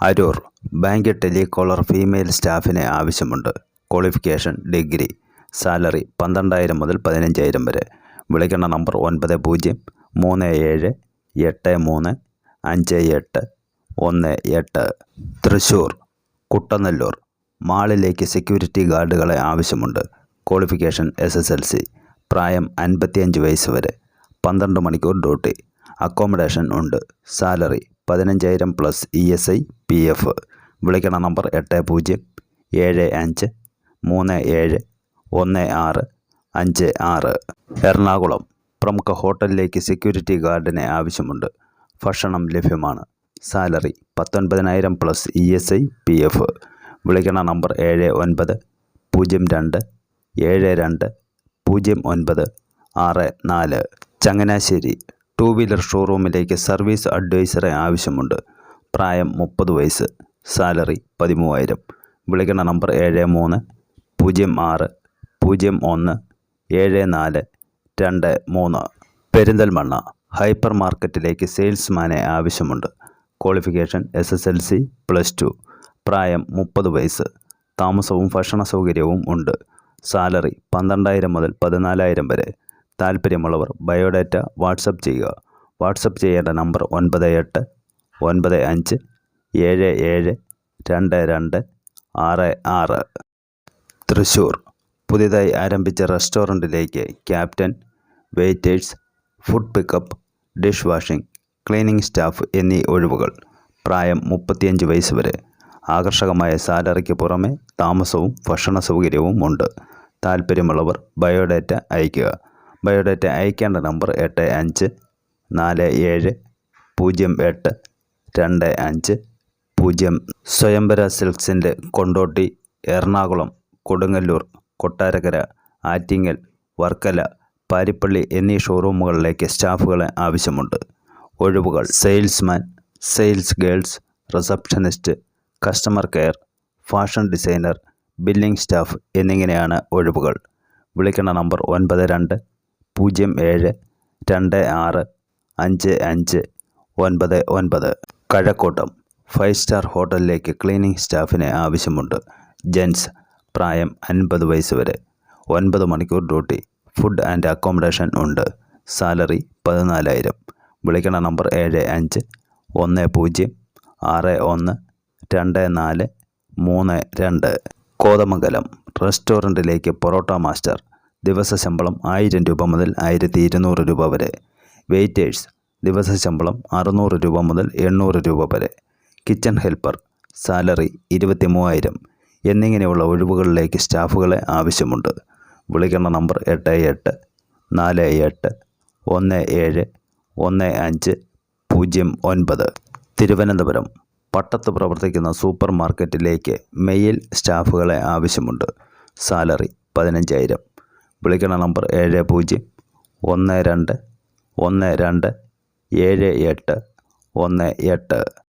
Aroor. Bank telecaller female സ്റ്റാഫിനെ ആവശ്യമുണ്ട്. Qualification degree salary പന്ത്രണ്ടായിരം മുതൽ പതിനഞ്ചായിരം വരെ. വിളിക്കേണ്ട നമ്പർ ഒൻപത് പൂജ്യം മൂന്ന് ഏഴ് എട്ട് മൂന്ന് അഞ്ച് എട്ട് ഒന്ന് എട്ട്. തൃശ്ശൂർ കുട്ടനെല്ലൂർ. മാളിലേക്ക് സെക്യൂരിറ്റി ഗാർഡുകളെ ആവശ്യമുണ്ട്. Qualification S S L C. പ്രായം അൻപത്തിയഞ്ച് വയസ്സ് വരെ. പന്ത്രണ്ട് മണിക്കൂർ ഡ്യൂട്ടി. അക്കോമഡേഷൻ ഉണ്ട്. സാലറി പതിനഞ്ചായിരം plus E S I P F. വിളിക്കണ നമ്പർ എട്ട് പൂജ്യം ഏഴ് അഞ്ച് മൂന്ന് ഏഴ് ഒന്ന് ആറ് അഞ്ച് ആറ്. എറണാകുളം പ്രമുഖ ഹോട്ടലിലേക്ക് സെക്യൂരിറ്റി ഗാർഡിനെ ആവശ്യമുണ്ട്. ഭക്ഷണം ലഭ്യമാണ്. Salary പത്തൊൻപതിനായിരം plus E S I P F. വിളിക്കണ നമ്പർ ഏഴ് ഒൻപത് പൂജ്യം രണ്ട് ഏഴ് രണ്ട് പൂജ്യം ഒൻപത് ആറ് നാല്. ചങ്ങനാശ്ശേരി ടൂ വീലർ ഷോറൂമിലേക്ക് സർവീസ് അഡ്വൈസറെ ആവശ്യമുണ്ട്. പ്രായം മുപ്പത് വയസ്സ്. സാലറി പതിമൂവായിരം. വിളിക്കണ നമ്പർ ഏഴ് മൂന്ന് പൂജ്യം ആറ് പൂജ്യം ഒന്ന് ഏഴ് നാല് രണ്ട് മൂന്ന്. പെരിന്തൽമണ്ണ ഹൈപ്പർ മാർക്കറ്റിലേക്ക് സെയിൽസ്മാനെ ആവശ്യമുണ്ട്. Qualification S S L C plus two. പ്രായം മുപ്പത് വയസ്സ്. താമസവും ഭക്ഷണ സൗകര്യവും ഉണ്ട്. സാലറി പന്ത്രണ്ടായിരം മുതൽ പതിനാലായിരം വരെ. താല്പര്യമുള്ളവർ ബയോഡാറ്റ വാട്സപ്പ് ചെയ്യുക. വാട്സപ്പ് ചെയ്യേണ്ട നമ്പർ ഒൻപത് എട്ട് ഒൻപത് അഞ്ച് ഏഴ് ഏഴ് രണ്ട് രണ്ട് ആറ് ആറ്. തൃശ്ശൂർ പുതിയതായി ആരംഭിച്ച റെസ്റ്റോറന്റിലേക്ക് captain waiters food pickup dish washing cleaning staff എന്നീ ഒഴിവുകൾ പ്രായം മുപ്പത്തിയഞ്ച് വയസ്സ് വരെ. ആകർഷകമായ സാലറിക്ക് പുറമെ താമസവും ഭക്ഷണ സൗകര്യവും ഉണ്ട്. താല്പര്യമുള്ളവർ ബയോഡാറ്റ അയയ്ക്കുക. ബയോഡാറ്റ അയക്കേണ്ട നമ്പർ എട്ട് അഞ്ച് നാല് ഏഴ് പൂജ്യം എട്ട് രണ്ട് അഞ്ച് പൂജ്യം. സ്വയംവര സിൽക്സിന്റെ കൊണ്ടോട്ടി എറണാകുളം കൊടുങ്ങല്ലൂർ കൊട്ടാരക്കര ആറ്റിങ്ങൽ വർക്കല പാരിപ്പള്ളി എന്നീ ഷോറൂമുകളിലേക്ക് സ്റ്റാഫുകളെ ആവശ്യമുണ്ട്. ഒഴിവുകൾ salesman sales girls receptionist customer care fashion designer billing staff എന്നിങ്ങനെയാണ് ഒഴിവുകൾ. വിളിക്കേണ്ട നമ്പർ ഒൻപത് രണ്ട് പൂജ്യം ഏഴ് രണ്ട് ആറ് അഞ്ച് അഞ്ച് ഒൻപത് ഒൻപത്. കഴക്കൂട്ടം ഫൈവ് സ്റ്റാർ ഹോട്ടലിലേക്ക് ക്ലീനിംഗ് സ്റ്റാഫിനെ ആവശ്യമുണ്ട്. ജെൻസ് പ്രായം അൻപത് വയസ്സ് വരെ. ഒൻപത് മണിക്കൂർ ഡ്യൂട്ടി ഫുഡ് ആൻഡ് അക്കോമഡേഷൻ ഉണ്ട്. സാലറി പതിനാലായിരം. വിളിക്കണ നമ്പർ ഏഴ് അഞ്ച് ഒന്ന് പൂജ്യം ആറ് ഒന്ന് രണ്ട് നാല് മൂന്ന് രണ്ട്. കോതമംഗലം റെസ്റ്റോറന്റിലേക്ക് പൊറോട്ട മാസ്റ്റർ ദിവസ ശമ്പളം ആയിരം രൂപ മുതൽ ആയിരത്തി ഇരുന്നൂറ് രൂപ വരെ. വെയിറ്റേഴ്സ് ദിവസ ശമ്പളം അറുന്നൂറ് രൂപ മുതൽ എണ്ണൂറ് രൂപ വരെ. കിച്ചൺ ഹെൽപ്പർ സാലറി ഇരുപത്തി മൂവായിരം എന്നിങ്ങനെയുള്ള ഒഴിവുകളിലേക്ക് സ്റ്റാഫുകളെ ആവശ്യമുണ്ട്. വിളിക്കേണ്ട നമ്പർ എട്ട് എട്ട് നാല് എട്ട് ഒന്ന് ഏഴ് ഒന്ന് അഞ്ച് പൂജ്യം ഒൻപത്. തിരുവനന്തപുരം പട്ടത്ത് പ്രവർത്തിക്കുന്ന സൂപ്പർ മാർക്കറ്റിലേക്ക് മെയിൽ സ്റ്റാഫുകളെ ആവശ്യമുണ്ട്. സാലറി പതിനഞ്ചായിരം. വിളിക്കണ നമ്പർ ഏഴ് പൂജ്യം ഒന്ന് രണ്ട് ഒന്ന് രണ്ട് ഏഴ് എട്ട് ഒന്ന് എട്ട്.